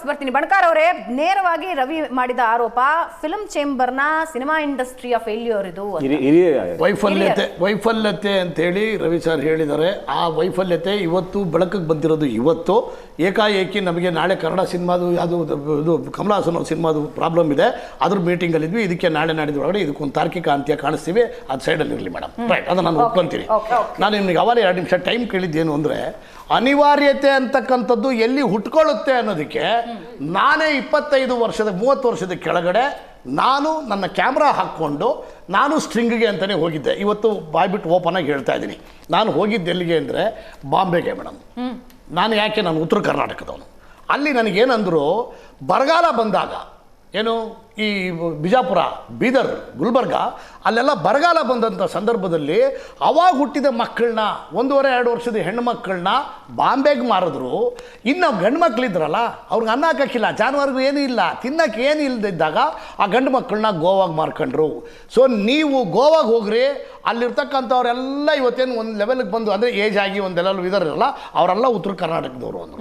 ವಾಪಸ್ ಬರ್ತೀನಿ. ಬಣಕಾರ್ ಅವರೇ ನೇರವಾಗಿ ರವಿ ಮಾಡಿದ ಆರೋಪ ಫಿಲ್ಮ್ ಚೇಂಬರ್ನ ಸಿನಿಮಾ ಇಂಡಸ್ಟ್ರಿಯ ಫೇಲ್ಯೂರ್ ಇದು ವೈಫಲ್ಯತೆ ವೈಫಲ್ಯತೆ ಅಂತ ಹೇಳಿ ರವಿ ಸರ್ ಹೇಳಿದ್ದಾರೆ. ಆ ವೈಫಲ್ಯತೆ ಇವತ್ತು ಬೆಳಕಿಗೆ ಬಂದಿರೋದು ಇವತ್ತು. ಏಕಾಏಕಿ ನಮಗೆ ನಾಳೆ ಕನ್ನಡ ಸಿನಿಮಾದು ಅದು ಇದು ಕಮಲಾಸನ್ ಅವ್ರ ಸಿನಿಮಾದು ಪ್ರಾಬ್ಲಮ್ ಇದೆ. ಅದ್ರ ಮೀಟಿಂಗಲ್ಲಿ ಇದ್ವಿ. ಇದಕ್ಕೆ ನಾಳೆ ನಾಡಿದ ಒಳಗಡೆ ಇದಕ್ಕೊಂದು ತಾರ್ಕಿಕ ಅಂತ್ಯ ಕಾಣಿಸ್ತೀವಿ. ಅದು ಸೈಡಲ್ಲಿ ಇರಲಿ ಮೇಡಮ್ ರೈಟ್ ಅದನ್ನು ನಾನು ಒಪ್ಕೊಂತೀನಿ. ನಾನು ನಿಮಗೆ ಅವಾಗ ಎರಡು ನಿಮಿಷ ಟೈಮ್ ಕೇಳಿದ್ದೇನು ಅಂದರೆ ಅನಿವಾರ್ಯತೆ ಅಂತಕ್ಕಂಥದ್ದು ಎಲ್ಲಿ ಹುಟ್ಕೊಳ್ಳುತ್ತೆ ಅನ್ನೋದಕ್ಕೆ ನಾನೇ ಇಪ್ಪತ್ತೈದು ವರ್ಷದ, ಮೂವತ್ತು ವರ್ಷದ ಕೆಳಗಡೆ ನಾನು ನನ್ನ ಕ್ಯಾಮ್ರಾ ಹಾಕ್ಕೊಂಡು ನಾನು ಸ್ಟ್ರಿಂಗ್ಗೆ ಅಂತಲೇ ಹೋಗಿದ್ದೆ. ಇವತ್ತು ಬಾಯ್ಬಿಟ್ಟು ಓಪನ್ ಆಗಿ ಹೇಳ್ತಾ ಇದ್ದೀನಿ. ನಾನು ಹೋಗಿದ್ದು ಎಲ್ಲಿಗೆ ಅಂದರೆ ಬಾಂಬೆಗೆ ಮೇಡಮ್ ನಾನು ಯಾಕೆ, ನಾನು ಉತ್ತರ ಕರ್ನಾಟಕದವನು. ಅಲ್ಲಿ ನನಗೇನಂದರು, ಬರಗಾಲ ಬಂದಾಗ, ಏನು? ಈ ಬಿಜಾಪುರ, ಬೀದರ್, ಗುಲ್ಬರ್ಗ ಅಲ್ಲೆಲ್ಲ ಬರಗಾಲ ಬಂದಂಥ ಸಂದರ್ಭದಲ್ಲಿ ಅವಾಗ ಹುಟ್ಟಿದ ಮಕ್ಕಳನ್ನ, ಒಂದೂವರೆ, ಎರಡು ವರ್ಷದ ಹೆಣ್ಣು ಮಕ್ಕಳನ್ನ ಬಾಂಬೆಗೆ ಮಾರಿದ್ರು. ಇನ್ನು ಗಂಡು ಮಕ್ಕಳಿದ್ರಲ್ಲ ಅವ್ರಿಗೆ ಅನ್ನ ಹಾಕಕ್ಕಿಲ್ಲ ಜಾನುವಾರಿಗೂ ಏನೂ ಇಲ್ಲ ತಿನ್ನಕ್ಕೆ ಏನು ಇಲ್ಲದಿದ್ದಾಗ ಆ ಗಂಡು ಮಕ್ಕಳನ್ನ ಗೋವಾಗ ಮಾರ್ಕೊಂಡ್ರು. ಸೊ ನೀವು ಗೋವಾಗೆ ಹೋಗ್ರಿ, ಅಲ್ಲಿರ್ತಕ್ಕಂಥವ್ರೆಲ್ಲ ಇವತ್ತೇನು ಒಂದು ಲೆವೆಲ್ಗೆ ಬಂದು, ಅಂದರೆ ಏಜ್ ಆಗಿ ಒಂದೆಲ್ಲ ಇದಾರಲ್ಲ, ಅವರೆಲ್ಲ ಉತ್ತರ ಕರ್ನಾಟಕದವರು ಅಂದರು.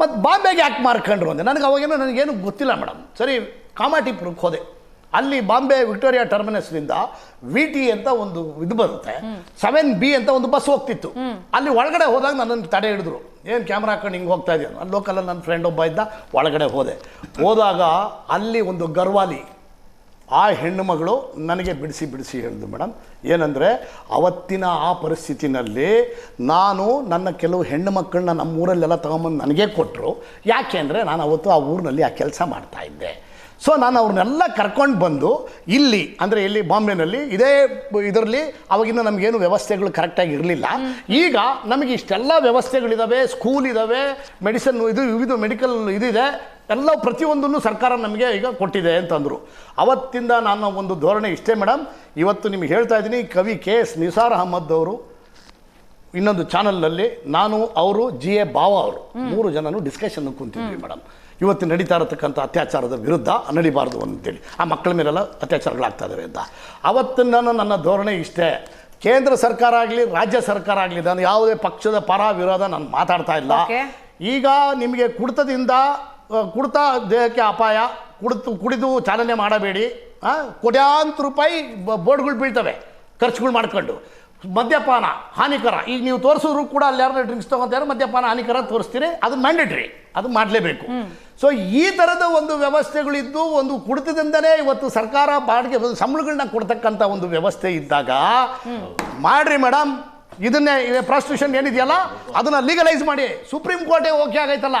ಮತ್ತು ಬಾಂಬೆಗೆ ಯಾಕೆ ಮಾರ್ಕೊಂಡ್ರು ಅಂದರೆ, ನನಗೆ ಅವಾಗೇನೋ ನನಗೇನು ಗೊತ್ತಿಲ್ಲ ಮೇಡಮ್ ಸರಿ ಕಾಮಾಟಿಪುರಕ್ಕೆ ಹೋದೆ. ಅಲ್ಲಿ ಬಾಂಬೆ ವಿಕ್ಟೋರಿಯಾ ಟರ್ಮಿನಸ್ನಿಂದ ವಿ ಟಿ ಅಂತ ಒಂದು ಇದು ಬರುತ್ತೆ. ಸೆವೆನ್ ಬಿ ಅಂತ ಒಂದು ಬಸ್ ಹೋಗ್ತಿತ್ತು. ಅಲ್ಲಿ ಒಳಗಡೆ ಹೋದಾಗ ನನ್ನನ್ನು ತಡೆ ಹಿಡಿದ್ರು. ಏನು ಕ್ಯಾಮ್ರಾ ಹಾಕೊಂಡು ಹಿಂಗೆ ಹೋಗ್ತಾ ಇದೆಯೋ ಅಲ್ಲಿ ಲೋಕಲಲ್ಲಿ ನನ್ನ ಫ್ರೆಂಡ್ ಒಬ್ಬ ಇದ್ದ ಒಳಗಡೆ ಹೋದೆ. ಹೋದಾಗ ಅಲ್ಲಿ ಒಂದು ಗರ್ವಾಲಿ. ಆ ಹೆಣ್ಣು ಮಗಳು ನನಗೆ ಬಿಡಿಸಿ ಬಿಡಿಸಿ ಹೇಳಿದ್ರು ಮೇಡಮ್ ಏನಂದರೆ ಅವತ್ತಿನ ಆ ಪರಿಸ್ಥಿತಿನಲ್ಲಿ ನಾನು ನನ್ನ ಕೆಲವು ಹೆಣ್ಣು ಮಕ್ಕಳನ್ನ ನಮ್ಮ ಊರಲ್ಲೆಲ್ಲ ತೊಗೊಂಬಂದು ನನಗೆ ಕೊಟ್ಟರು ಯಾಕೆ ಅಂದರೆ ನಾನು ಅವತ್ತು ಆ ಊರಿನಲ್ಲಿ ಆ ಕೆಲಸ ಮಾಡ್ತಾ ಇದ್ದೆ. ಸೊ ನಾನು ಅವ್ರನ್ನೆಲ್ಲ ಕರ್ಕೊಂಡು ಬಂದು ಇಲ್ಲಿ, ಅಂದರೆ ಇಲ್ಲಿ ಬಾಂಬೆನಲ್ಲಿ ಇದೇ ಇದರಲ್ಲಿ ಅವಾಗಿನ ನಮಗೇನು ವ್ಯವಸ್ಥೆಗಳು ಕರೆಕ್ಟಾಗಿ ಇರಲಿಲ್ಲ. ಈಗ ನಮಗೆ ಇಷ್ಟೆಲ್ಲ ವ್ಯವಸ್ಥೆಗಳಿದ್ದಾವೆ ಸ್ಕೂಲ್ ಇದ್ದಾವೆ ಮೆಡಿಸನ್ ಇದು ವಿವಿಧ ಮೆಡಿಕಲ್ ಇದಿದೆ, ಎಲ್ಲ ಪ್ರತಿಯೊಂದನ್ನು ಸರ್ಕಾರ ನಮಗೆ ಈಗ ಕೊಟ್ಟಿದೆ ಅಂತಂದರು. ಅವತ್ತಿಂದ ನಾನು ಒಂದು ಧೋರಣೆ ಇಷ್ಟೇ ಮೇಡಮ್ ಇವತ್ತು ನಿಮಗೆ ಹೇಳ್ತಾ ಇದ್ದೀನಿ, ಕವಿ ಕೆ ಎಸ್ ನಿಸಾರ್ ಅಹಮದ್ ಅವರು ಇನ್ನೊಂದು ಚಾನಲ್ನಲ್ಲಿ ನಾನು ಅವರು ಜಿ ಎ ಬಾವ ಅವರು ಮೂರು ಜನನು ಡಿಸ್ಕಷನ್ ಕುಂತಿದ್ವಿ ಮೇಡಮ್ ಇವತ್ತು ನಡೀತಾ ಇರತಕ್ಕಂಥ ಅತ್ಯಾಚಾರದ ವಿರುದ್ಧ ನಡಿಬಾರ್ದು ಅಂತೇಳಿ. ಆ ಮಕ್ಕಳ ಮೇಲೆಲ್ಲ ಅತ್ಯಾಚಾರಗಳಾಗ್ತಾ ಇದ್ದಾವೆ ಅಂತ. ಅವತ್ತಿನ ನನ್ನ ಧೋರಣೆ ಇಷ್ಟೇ. ಕೇಂದ್ರ ಸರ್ಕಾರ ಆಗಲಿ ರಾಜ್ಯ ಸರ್ಕಾರ ಆಗಲಿ ನಾನು ಯಾವುದೇ ಪಕ್ಷದ ಪರ ವಿರೋಧ ನಾನು ಮಾತಾಡ್ತಾ ಇಲ್ಲ. ಈಗ ನಿಮಗೆ ಕುಡಿತದಿಂದ ಕುಡಿತ ದೇಹಕ್ಕೆ ಅಪಾಯ ಕುಡಿತು ಕುಡಿದು ಚಾಲನೆ ಮಾಡಬೇಡಿ ಕೋಟ್ಯಾಂತ ಕೋಟ್ಯಾಂತರ ರೂಪಾಯಿ ಬೋರ್ಡ್ಗಳು ಬೀಳ್ತವೆ. ಖರ್ಚುಗಳು ಮಾಡ್ಕೊಂಡು. ಮದ್ಯಪಾನ ಹಾನಿಕರ. ಈಗ ನೀವು ತೋರಿಸಿದ್ರು ಕೂಡ ಅಲ್ಲಿ ಯಾರು ಡ್ರಿಂಕ್ಸ್ ತೊಗೊಂತಾರೆ ಮದ್ಯಪಾನ ಹಾನಿಕರ ತೋರಿಸ್ತೀರಿ. ಅದು ಮ್ಯಾಂಡೇಟ್ರಿ ಅದು ಮಾಡಲೇಬೇಕು. ಸೊ ಈ ಥರದ ಒಂದು ವ್ಯವಸ್ಥೆಗಳಿದ್ದು ಒಂದು ಕುಡಿತದಿಂದಲೇ ಇವತ್ತು ಸರ್ಕಾರ ಬಾಡಿಗೆ ಸಂಬಳಗಳನ್ನ ಕೊಡ್ತಕ್ಕಂಥ ಒಂದು ವ್ಯವಸ್ಥೆ ಇದ್ದಾಗ ಮಾಡ್ರಿ ಮೇಡಮ್ ಇದನ್ನೇ ಪ್ರಾಸ್ಟಿಟ್ಯೂಷನ್ ಏನಿದೆಯಲ್ಲ ಅದನ್ನ ಲೀಗಲೈಸ್ ಮಾಡಿ. ಸುಪ್ರೀಂ ಕೋರ್ಟೇ ಓಕೆ ಆಗೈತಲ್ಲ.